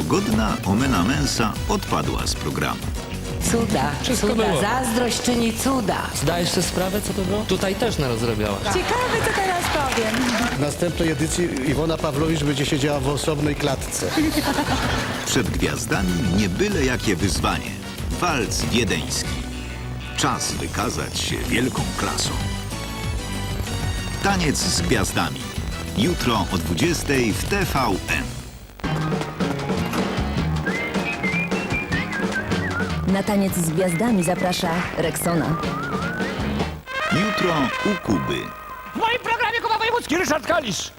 pogodna Omena Mensa odpadła z programu. Cuda, Wszystko cuda, było. zazdrość czyni cuda. Zdajesz sobie sprawę, co to było? Tutaj też naraz zrobiałaś. Ciekawe, co teraz powiem. W następnej edycji Iwona Pawlowicz będzie siedziała w osobnej klatce. Przed gwiazdami nie byle jakie wyzwanie. Walc wiedeński. Czas wykazać się wielką klasą. Taniec z gwiazdami. Jutro o 20 w TVN. Na taniec z gwiazdami zaprasza Rexona. Jutro u Kuby. W moim programie Kuba Wojewódzki, Ryszard Kalisz.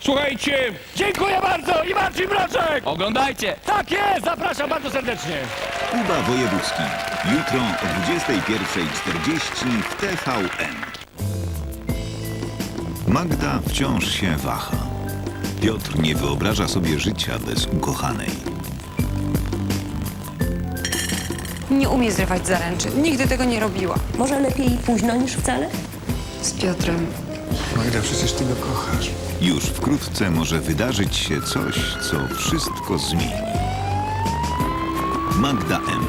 Słuchajcie, dziękuję bardzo i Marcin Mroczek. Oglądajcie. Tak jest, zapraszam bardzo serdecznie. Kuba Wojewódzki. Jutro o 21.40 w TVN. Magda wciąż się waha. Piotr nie wyobraża sobie życia bez ukochanej. Nie umie zrywać zaręczyn. Nigdy tego nie robiła. Może lepiej późno niż wcale? Z Piotrem. Magda, przecież ty go kochasz. Już wkrótce może wydarzyć się coś, co wszystko zmieni. Magda M.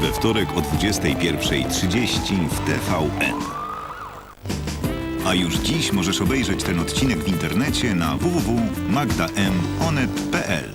We wtorek o 21.30 w TVN. A już dziś możesz obejrzeć ten odcinek w internecie na www.magdam.onet.pl.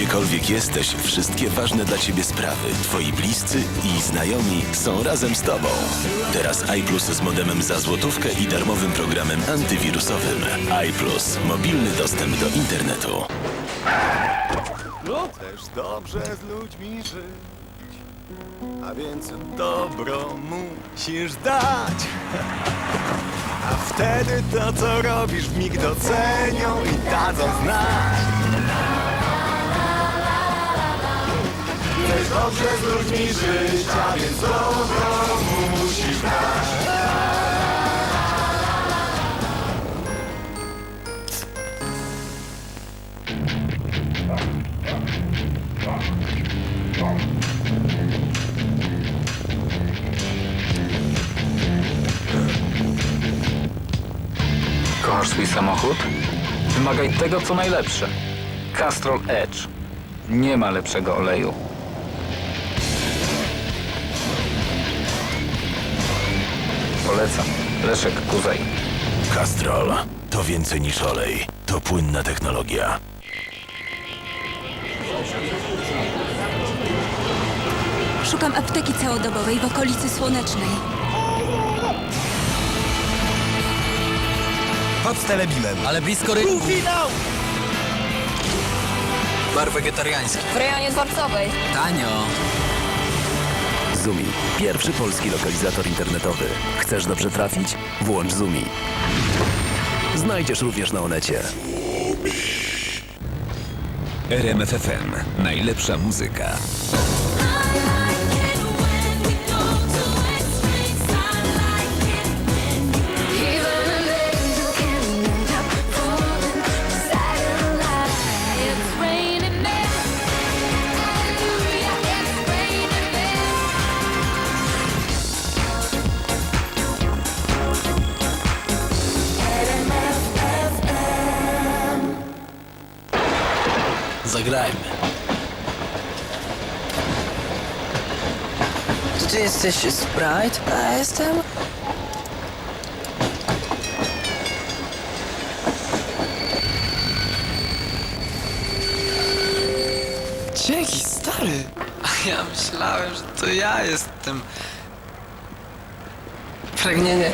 Gdziekolwiek jesteś, wszystkie ważne dla Ciebie sprawy, Twoi bliscy i znajomi są razem z Tobą. Teraz iPlus z modemem za złotówkę i darmowym programem antywirusowym. iPlus. Mobilny dostęp do internetu. Też dobrze z ludźmi żyć, a więc dobro musisz dać. A wtedy to, co robisz, w mig docenią i dadzą znać. Chcesz dobrze z ludźmi żyć, a więc dobro musisz. Kochasz swój samochód? Wymagaj tego, co najlepsze. Castrol Edge. Nie ma lepszego oleju. Polecam. Leszek Kuzej. Castrol. To więcej niż olej. To płynna technologia. Szukam apteki całodobowej w okolicy Słonecznej. Pod telebilem. Ale blisko rynku. Bar wegetariański. W rejonie dworcowej. Tanio. Zumi. Pierwszy polski lokalizator internetowy. Chcesz dobrze trafić? Włącz Zumi. Znajdziesz również na Onecie. RMFFM. Najlepsza muzyka. Zagrajmy. Czy ty jesteś Sprite? A ja jestem... Dzięki, stary. A ja myślałem, że to ja jestem Pragnienie.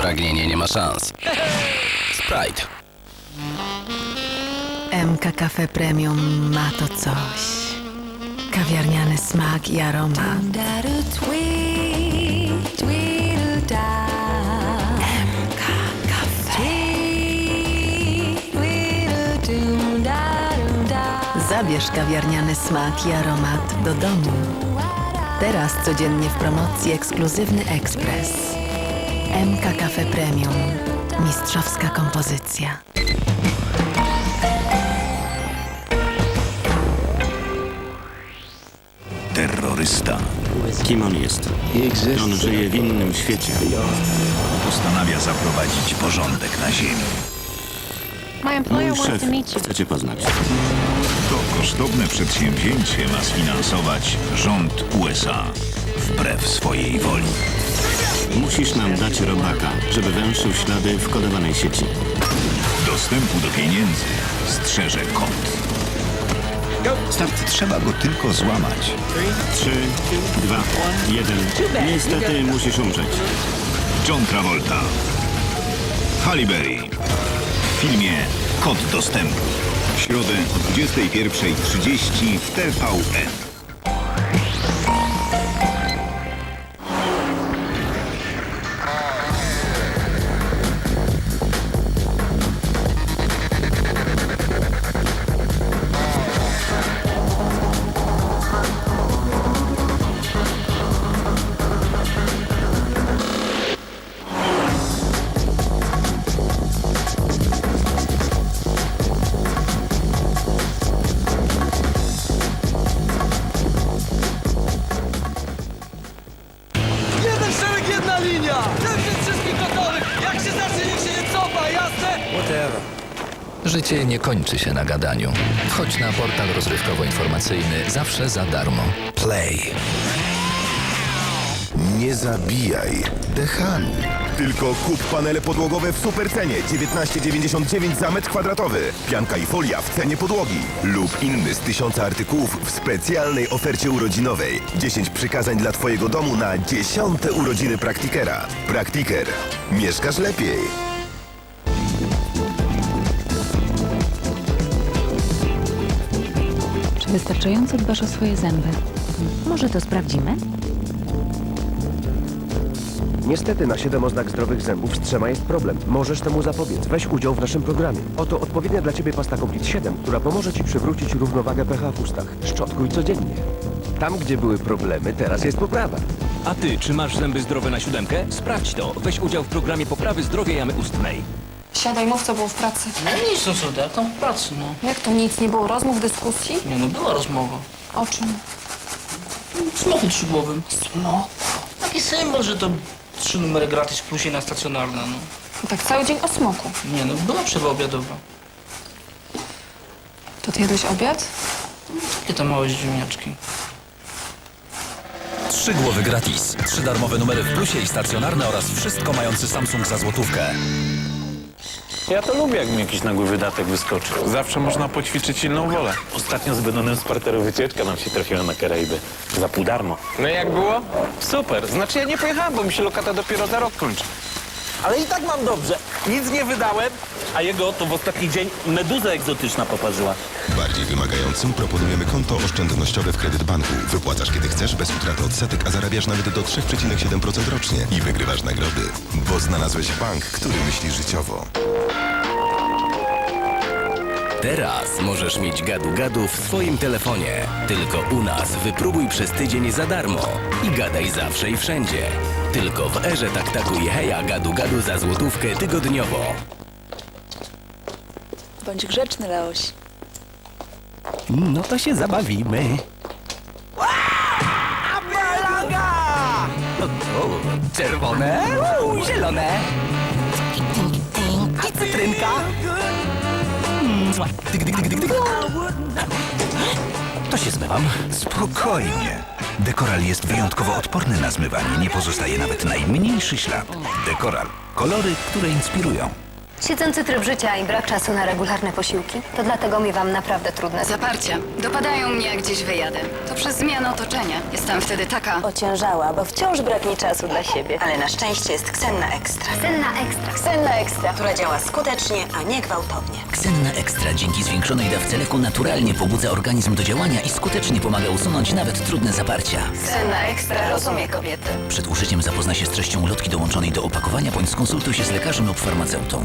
Pragnienie nie ma szans. Sprite. MK Cafe Premium ma to coś. Kawiarniany smak i aromat. MK Cafe. Zabierz kawiarniany smak i aromat do domu. Teraz codziennie w promocji ekskluzywny ekspres. MK Cafe Premium. Mistrzowska kompozycja. Terrorysta Kim on jest? On żyje w innym świecie. postanawia zaprowadzić porządek na ziemi. Mój szef chce cię poznać. To kosztowne przedsięwzięcie ma sfinansować rząd USA wbrew swojej woli. Musisz nam dać robaka, żeby węszył ślady w kodowanej sieci. Dostępu do pieniędzy strzeże kąt. Start trzeba go tylko złamać. Trzy, dwa, jeden. Niestety musisz umrzeć. John Travolta. Halle Berry. W filmie Kod dostępu. W środę o 21.30 w TVN. Kończy się na gadaniu. Wchodź na portal rozrywkowo-informacyjny zawsze za darmo. Play. Nie zabijaj. Dechan. Tylko kup panele podłogowe w supercenie 19,99 za metr kwadratowy. Pianka i folia w cenie podłogi. Lub inny z tysiąca artykułów w specjalnej ofercie urodzinowej. 10 przykazań dla Twojego domu na dziesiąte urodziny Praktikera. Praktiker. Mieszkasz lepiej. Wystarczająco dbasz o swoje zęby? Może to sprawdzimy? Niestety na 7 oznak zdrowych zębów z trzema jest problem. Możesz temu zapobiec. Weź udział w naszym programie. Oto odpowiednia dla Ciebie pasta Complete 7, która pomoże Ci przywrócić równowagę pH w ustach. Szczotkuj codziennie. Tam, gdzie były problemy, teraz jest poprawa. A ty, czy masz zęby zdrowe na siódemkę? Sprawdź to. Weź udział w programie poprawy zdrowia jamy ustnej. Siadaj, mów co było w pracy. No nic, no co, jak tam w pracy, no. Jak to nic, nie było rozmów, dyskusji? Nie no, była rozmowa. O czym? Smoku szybowym. Smok? Taki symbol, że to trzy numery gratis w plusie na stacjonarne, no. No tak cały dzień o smoku. Nie no, była przerwa obiadowa. To ty jadłeś obiad? Takie to małe ziemniaczki. Trzy głowy gratis. Trzy darmowe numery w plusie i stacjonarne oraz wszystko mający Samsung za złotówkę. Ja to lubię, jak mi jakiś nagły wydatek wyskoczy. Zawsze można poćwiczyć silną wolę. Ostatnio z Benonem z parteru wycieczka nam się trafiła na Karaiby. Za pół darmo. No i jak było? Super. Znaczy ja nie pojechałem, bo mi się lokata dopiero za rok kończy. Ale i tak mam dobrze. Nic nie wydałem, a jego to w ostatni dzień meduza egzotyczna poparzyła. Bardziej wymagającym proponujemy konto oszczędnościowe w Kredyt Banku. Wypłacasz kiedy chcesz, bez utraty odsetek, a zarabiasz nawet do 3,7% rocznie i wygrywasz nagrody. Bo znalazłeś bank, który myśli życiowo. Teraz możesz mieć gadu-gadu w swoim telefonie. Tylko u nas wypróbuj przez tydzień za darmo. I gadaj zawsze i wszędzie. Tylko w erze taktaku i heja gadu-gadu za złotówkę tygodniowo. Bądź grzeczny, Leoś. No to się zabawimy. Czerwone, uu, zielone. I cytrynka. Dyg, dyg, dyg, dyg, dyg. To się zmywam. Spokojnie. Dekoral jest wyjątkowo odporny na zmywanie. Nie pozostaje nawet najmniejszy ślad. Dekoral. Kolory, które inspirują. Siedzący tryb życia i brak czasu na regularne posiłki to dlatego miewam naprawdę trudne Zaparcia. Dopadają mnie, jak gdzieś wyjadę. To przez zmianę otoczenia. Jestem wtedy taka... Ociężała, bo wciąż brak mi czasu dla siebie. Ale na szczęście jest Ksenna Ekstra. Senna ekstra, senna ekstra. Która działa skutecznie, a nie gwałtownie. Ksenna Ekstra dzięki zwiększonej dawce leku naturalnie pobudza organizm do działania i skutecznie pomaga usunąć nawet trudne zaparcia. Senna ekstra rozumie kobiety. Przed użyciem zapozna się z treścią ulotki dołączonej do opakowania bądź skonsultuj się z lekarzem lub farmaceutą.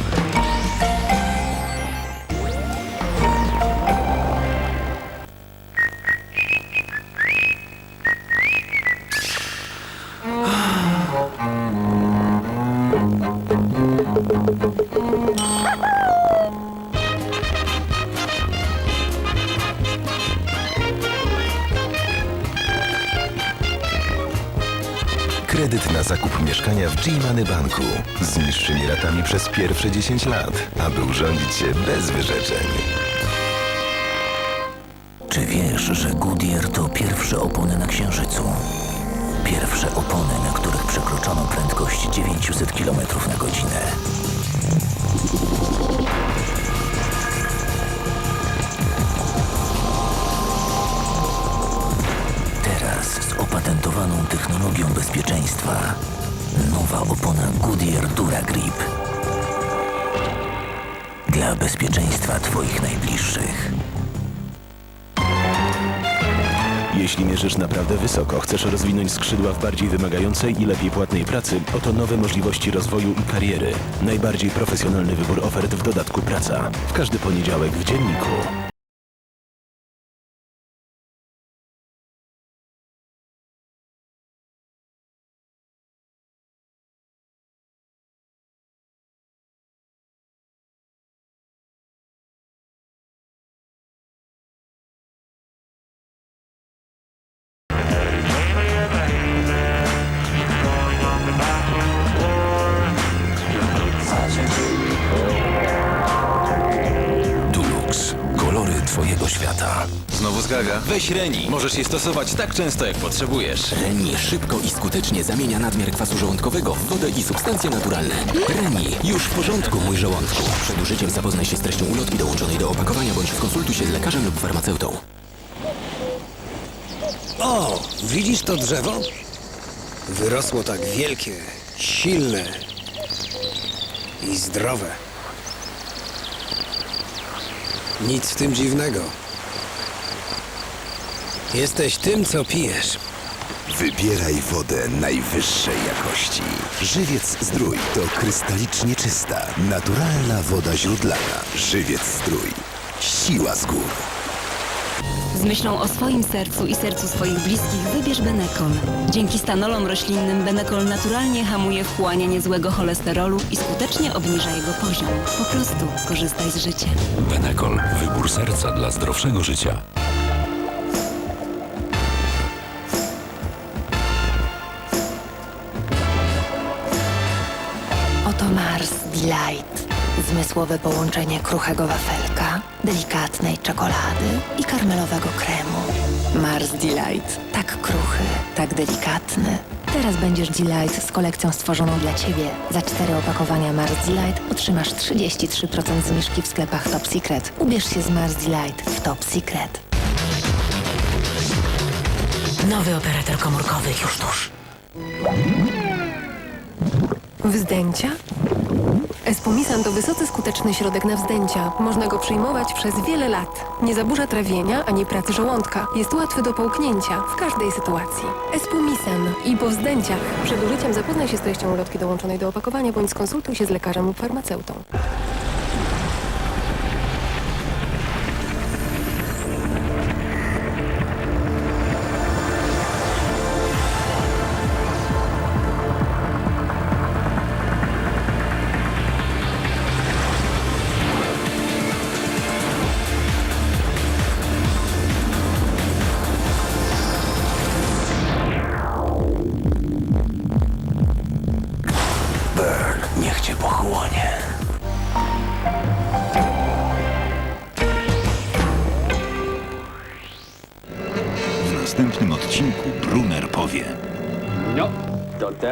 G-Money Banku z niższymi ratami przez pierwsze 10 lat, aby urządzić się bez wyrzeczeń. Czy wiesz, że Goodyear to pierwsze opony na Księżycu? Pierwsze opony, na których przekroczono prędkość 900 km na godzinę. Teraz z opatentowaną technologią bezpieczeństwa nowa opona Goodyear Duragrip. Dla bezpieczeństwa Twoich najbliższych. Jeśli mierzysz naprawdę wysoko, chcesz rozwinąć skrzydła w bardziej wymagającej i lepiej płatnej pracy, oto nowe możliwości rozwoju i kariery. Najbardziej profesjonalny wybór ofert w dodatku praca. W każdy poniedziałek w dzienniku. Weź Reni. Możesz je stosować tak często, jak potrzebujesz. Reni szybko i skutecznie zamienia nadmiar kwasu żołądkowego w wodę i substancje naturalne. Reni, już w porządku, mój żołądku. Przed użyciem zapoznaj się z treścią ulotki dołączonej do opakowania bądź skonsultuj się z lekarzem lub farmaceutą. O, widzisz to drzewo? Wyrosło tak wielkie, silne i zdrowe. Nic w tym dziwnego. Jesteś tym, co pijesz. Wybieraj wodę najwyższej jakości. Żywiec Zdrój to krystalicznie czysta, naturalna woda źródlana. Żywiec Zdrój. Siła z gór. Z myślą o swoim sercu i sercu swoich bliskich wybierz Benekol. Dzięki stanolom roślinnym Benekol naturalnie hamuje wchłanianie złego cholesterolu i skutecznie obniża jego poziom. Po prostu korzystaj z życia. Benekol. Wybór serca dla zdrowszego życia. Delight. Zmysłowe połączenie kruchego wafelka, delikatnej czekolady i karmelowego kremu. Mars Delight. Tak kruchy, tak delikatny. Teraz będziesz Delight z kolekcją stworzoną dla Ciebie. Za cztery opakowania Mars Delight otrzymasz 33% zniżki w sklepach Top Secret. Ubierz się z Mars Delight w Top Secret. Nowy operator komórkowy już tuż. Wzdęcia? Espumisan to wysoce skuteczny środek na wzdęcia. Można go przyjmować przez wiele lat. Nie zaburza trawienia ani pracy żołądka. Jest łatwy do połknięcia w każdej sytuacji. Espumisan i po wzdęciach. Przed użyciem zapoznaj się z treścią ulotki dołączonej do opakowania bądź skonsultuj się z lekarzem lub farmaceutą.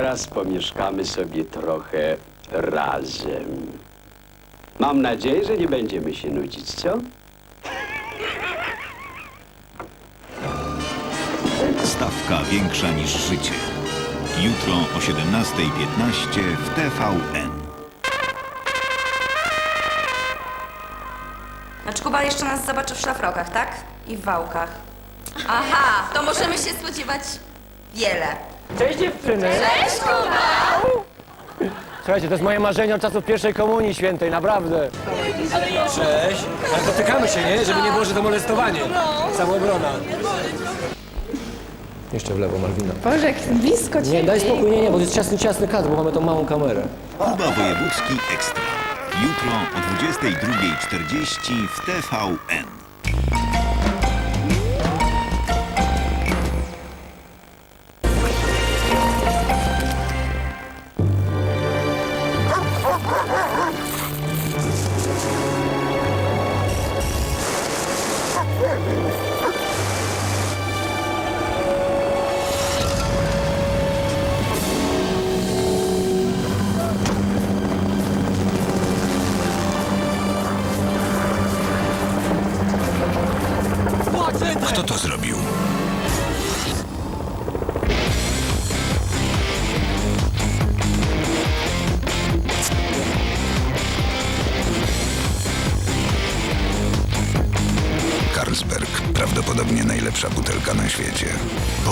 Teraz pomieszkamy sobie trochę razem. Mam nadzieję, że nie będziemy się nudzić, co? Stawka większa niż życie. Jutro o 17.15 w TVN. Znaczy Kuba jeszcze nas zobaczy w szlafrokach, tak? I w wałkach. Aha, to możemy się spodziewać wiele. Cześć dziewczyny! Cześć Kuba! Słuchajcie, to jest moje marzenie od czasów pierwszej komunii świętej, naprawdę. Cześć. Ale dotykamy się, nie? Żeby nie było, że to molestowanie. Samoobrona. Jeszcze w lewo, Marwina. Boże, jak blisko Nie, daj spokój, nie, nie, bo to jest ciasny, ciasny kadr, bo mamy tą małą kamerę. Kuba Wojewódzki Ekstra. Jutro o 22.40 w TVN.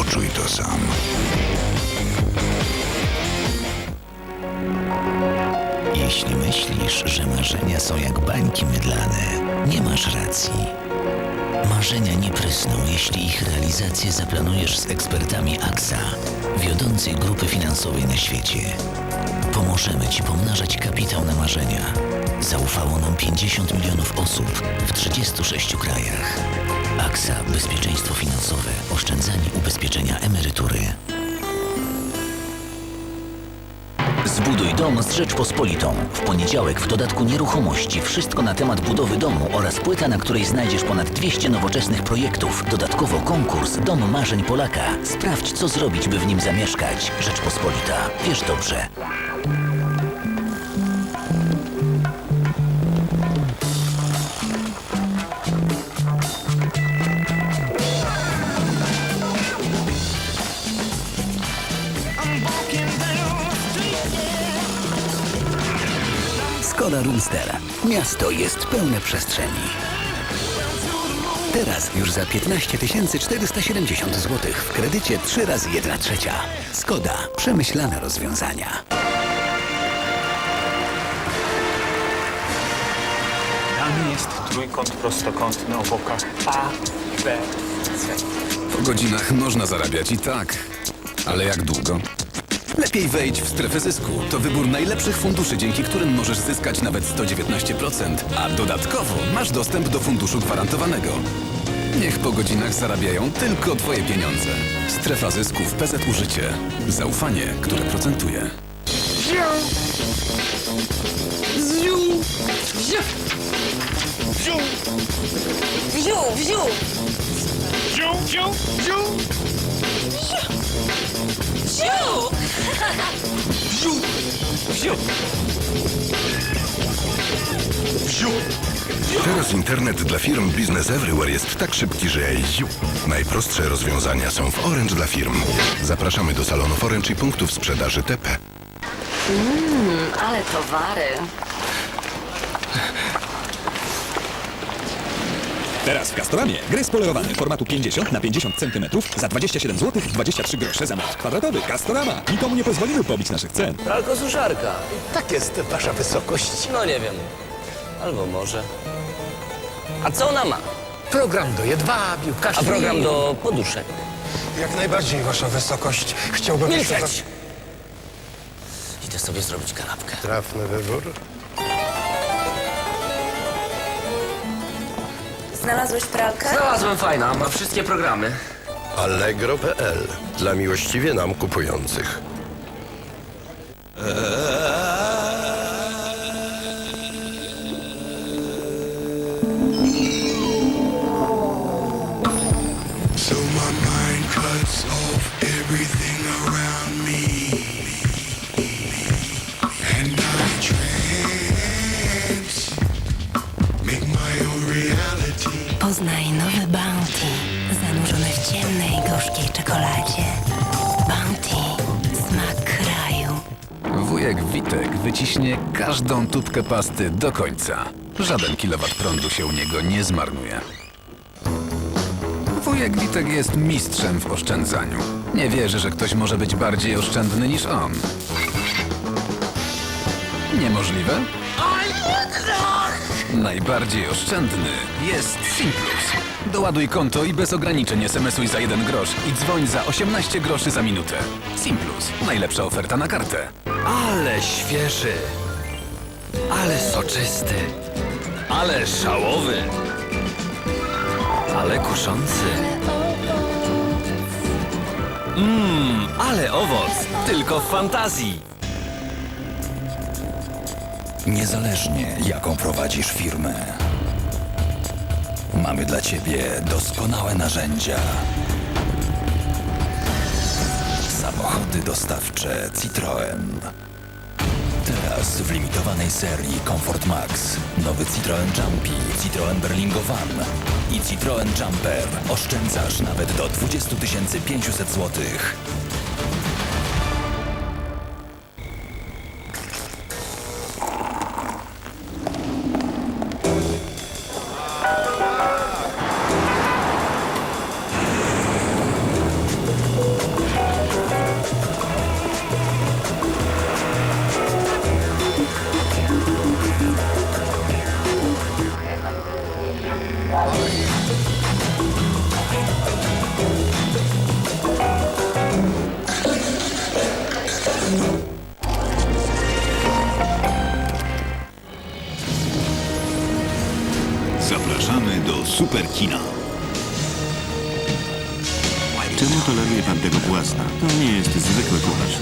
Poczuj to sam. Jeśli myślisz, że marzenia są jak bańki mydlane, nie masz racji. Marzenia nie prysną, jeśli ich realizację zaplanujesz z ekspertami AXA, wiodącej grupy finansowej na świecie. Pomożemy Ci pomnażać kapitał na marzenia. Zaufało nam 50 milionów osób w 36 krajach. AXA Bezpieczeństwo Finansowe, oszczędzanie ubezpieczenia emerytury. Zbuduj dom z Rzeczpospolitą. W poniedziałek w dodatku nieruchomości wszystko na temat budowy domu oraz płyta, na której znajdziesz ponad 200 nowoczesnych projektów. Dodatkowo konkurs Dom Marzeń Polaka. Sprawdź, co zrobić, by w nim zamieszkać. Rzeczpospolita. Wiesz dobrze. Roomster. Miasto jest pełne przestrzeni. Teraz już za 15 470 zł w kredycie 3 razy 1 trzecia. Skoda. Przemyślane rozwiązania. Dany jest trójkąt prostokątny o bokach A, B, C. Po godzinach można zarabiać i tak. Ale jak długo? Lepiej wejdź w strefę zysku. To wybór najlepszych funduszy, dzięki którym możesz zyskać nawet 119%, a dodatkowo masz dostęp do funduszu gwarantowanego. Niech po godzinach zarabiają tylko Twoje pieniądze. Strefa zysków PZU Życie. Zaufanie, które procentuje. Wziu! Wziu, wziu, wziu! Wziu! Wziu! Wziu! Wziu! Teraz internet dla firm Business Everywhere jest tak szybki, że ziu. Najprostsze rozwiązania są w Orange dla firm. Zapraszamy do salonów Orange i punktów sprzedaży TP. Mmm, ale towary. Teraz w Castoramie gry spolerowane formatu 50 na 50 cm za 27 zł 23 grosze za metr kwadratowy. Castorama. Nikomu nie pozwolimy pobić naszych cen. Pralko suszarka. Tak jest, wasza wysokość. No nie wiem. Albo może. A co ona ma? Program do jedwabiu, A kaszli. program do poduszek. Jak najbardziej, wasza wysokość. Chciałbym... Milczeć! Idę sobie zrobić kanapkę. Trafny wybór. Znalazłeś pralkę? Znalazłem fajna, ma wszystkie programy. Allegro.pl Dla miłościwie nam kupujących. So Nowy Bounty, zanurzony w ciemnej, gorzkiej czekoladzie. Bounty, smak kraju. Wujek Witek wyciśnie każdą tubkę pasty do końca. Żaden kilowat prądu się u niego nie zmarnuje. Wujek Witek jest mistrzem w oszczędzaniu. Nie wierzy, że ktoś może być bardziej oszczędny niż on. Niemożliwe? Najbardziej oszczędny jest Simplus. Doładuj konto i bez ograniczeń SMS-uj za 1 grosz i dzwoń za 18 groszy za minutę. Simplus. Najlepsza oferta na kartę. Ale świeży. Ale soczysty. Ale szałowy. Ale kuszący. Mmm, ale owoc. Tylko w fantazji. Niezależnie jaką prowadzisz firmę, mamy dla Ciebie doskonałe narzędzia. Samochody dostawcze Citroën. Teraz w limitowanej serii Comfort Max nowy Citroën Jumpy, Citroën Berlingo Van i Citroën Jumper. Oszczędzasz nawet do 20 500 złotych. Superkina. Czemu toleruje pan tego płasta? To nie jest zwykły kucharz.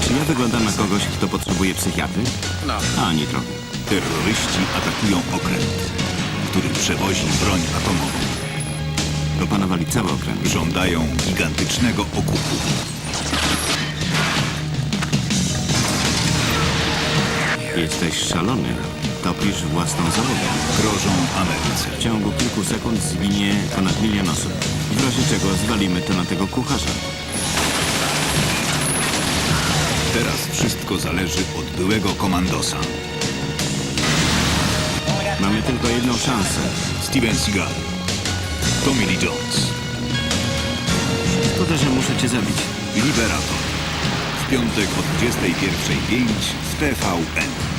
Czy ja wyglądam na kogoś, kto potrzebuje psychiatry? No. Ani trochę. Terroryści atakują okręt, który przewozi broń atomową. To pana wali cały okręt. Żądają gigantycznego okupu. Jesteś szalony. Topisz własną załogę. Grożą Ameryce. W ciągu kilku sekund zginie ponad milion osób. W razie czego zwalimy to na tego kucharza. Teraz wszystko zależy od byłego komandosa. Mamy tylko jedną szansę. Steven Seagal. Tommy Lee Jones. Szkoda, że muszę cię zabić. Liberator. Piątek o 21.05 w TVN.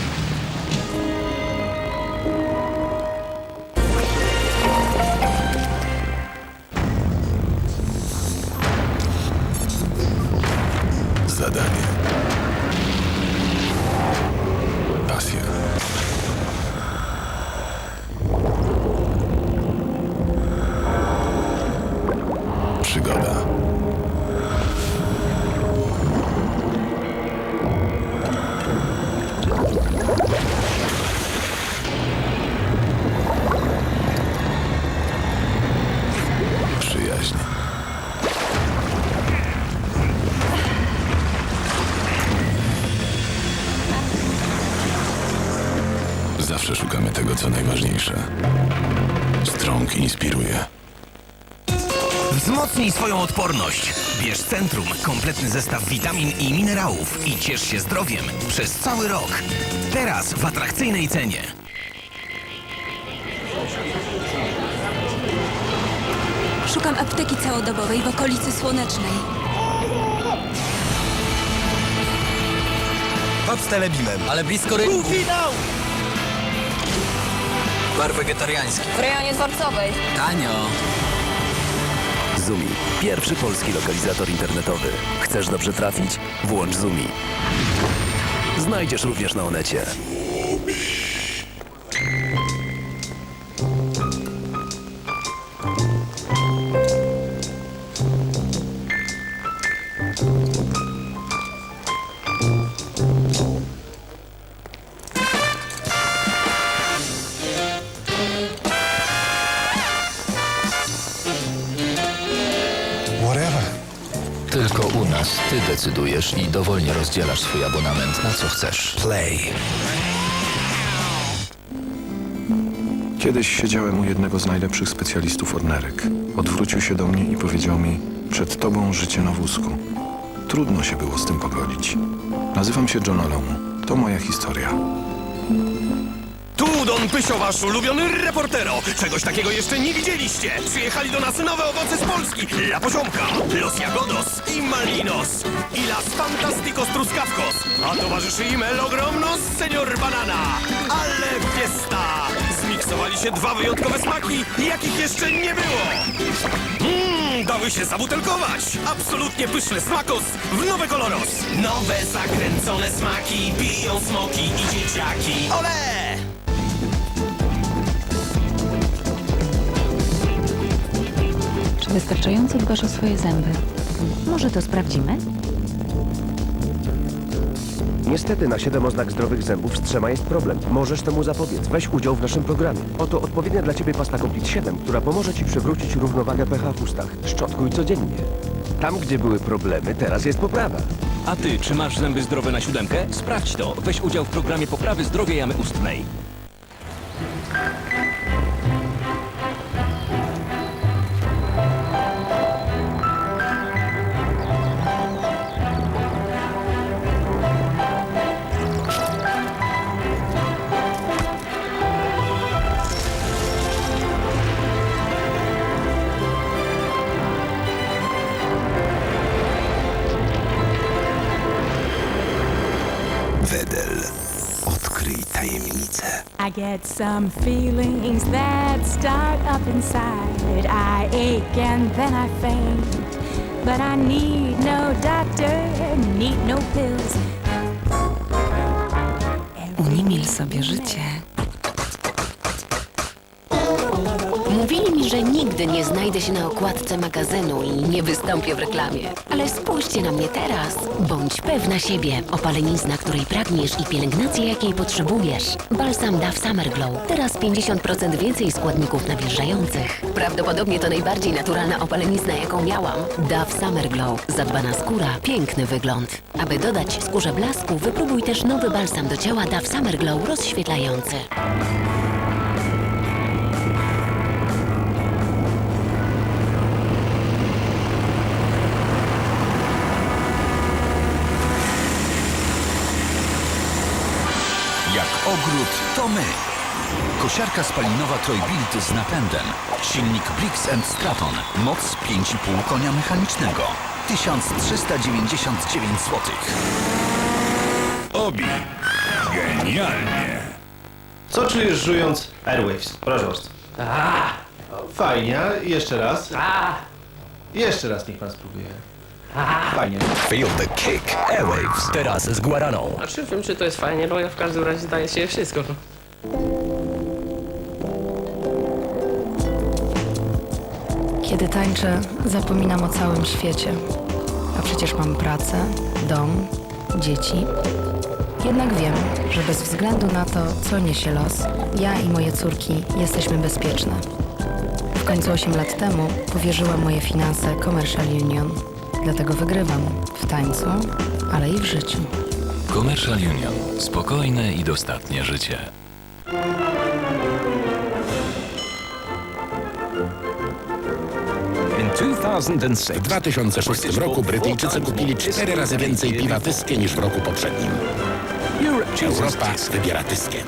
Tego, co najważniejsze. Strong inspiruje. Wzmocnij swoją odporność. Bierz Centrum, kompletny zestaw witamin i minerałów i ciesz się zdrowiem przez cały rok. Teraz w atrakcyjnej cenie. Szukam apteki całodobowej w okolicy Słonecznej. Pub z telebimem, ale blisko rynku. Bar wegetariański. W rejonie dworcowej. Tanio. Zumi. Pierwszy polski lokalizator internetowy. Chcesz dobrze trafić? Włącz Zumi. Znajdziesz również na Onecie. Decydujesz i dowolnie rozdzielasz swój abonament na co chcesz. Play. Kiedyś siedziałem u jednego z najlepszych specjalistów ornerek. Odwrócił się do mnie i powiedział mi: Przed tobą życie na wózku. Trudno się było z tym pogodzić. Nazywam się John. To moja historia. Don Pysio, wasz ulubiony reportero. Czegoś takiego jeszcze nie widzieliście. Przyjechali do nas nowe owoce z Polski. La poziomka, los jagodos i malinos. I las fantasticos truskawkos. A towarzyszy im el ogromnos senior banana. Ale fiesta! Zmiksowali się dwa wyjątkowe smaki, jakich jeszcze nie było. Mmm, dały się zabutelkować. Absolutnie pyszny smakos w nowe koloros. Nowe zakręcone smaki, piją smoki i dzieciaki. Ole! Wystarczająco dbasz o swoje zęby? Może to sprawdzimy? Niestety na 7 oznak zdrowych zębów z trzema jest problem. Możesz temu zapobiec. Weź udział w naszym programie. Oto odpowiednia dla Ciebie pasta Complete 7, która pomoże Ci przywrócić równowagę pH w ustach. Szczotkuj codziennie. Tam, gdzie były problemy, teraz jest poprawa. A ty, czy masz zęby zdrowe na siódemkę? Sprawdź to. Weź udział w programie poprawy zdrowia jamy ustnej. I get some feelings that start up inside. I ache and then I faint. But I need no doctor, need no pills. Unimil sobie życie. Nigdy nie znajdę się na okładce magazynu i nie wystąpię w reklamie. Ale spójrzcie na mnie teraz. Bądź pewna siebie. Opalenizna, której pragniesz i pielęgnacja, jakiej potrzebujesz. Balsam Dove Summer Glow. Teraz 50% więcej składników nawilżających. Prawdopodobnie to najbardziej naturalna opalenizna, jaką miałam. Dove Summer Glow. Zadbana skóra, piękny wygląd. Aby dodać skórze blasku, wypróbuj też nowy balsam do ciała Dove Summer Glow rozświetlający. To my. Kosiarka spalinowa Troy-Bilt z napędem. Silnik Blix Straton. Moc 5,5 konia mechanicznego. 1399 zł. Obi. Genialnie. Co czujesz żując Airwaves? Proszę bardzo. Fajnie, a jeszcze raz. Jeszcze raz niech pan spróbuje. Fajnie. Feel the kick. Airwaves. Teraz z Guaraną. Znaczy wiem, czy to jest fajnie, bo ja w każdym razie daję się wszystko. Kiedy tańczę, zapominam o całym świecie. A przecież mam pracę, dom, dzieci. Jednak wiem, że bez względu na to, co niesie los, ja i moje córki jesteśmy bezpieczne. W końcu 8 lat temu powierzyłam moje finanse Commercial Union. Dlatego wygrywam w tańcu, ale i w życiu. Commercial Union. Spokojne i dostatnie życie. W 2006 roku Brytyjczycy kupili cztery razy więcej piwa Tyskie niż w roku poprzednim. Europa wybiera Tyskie.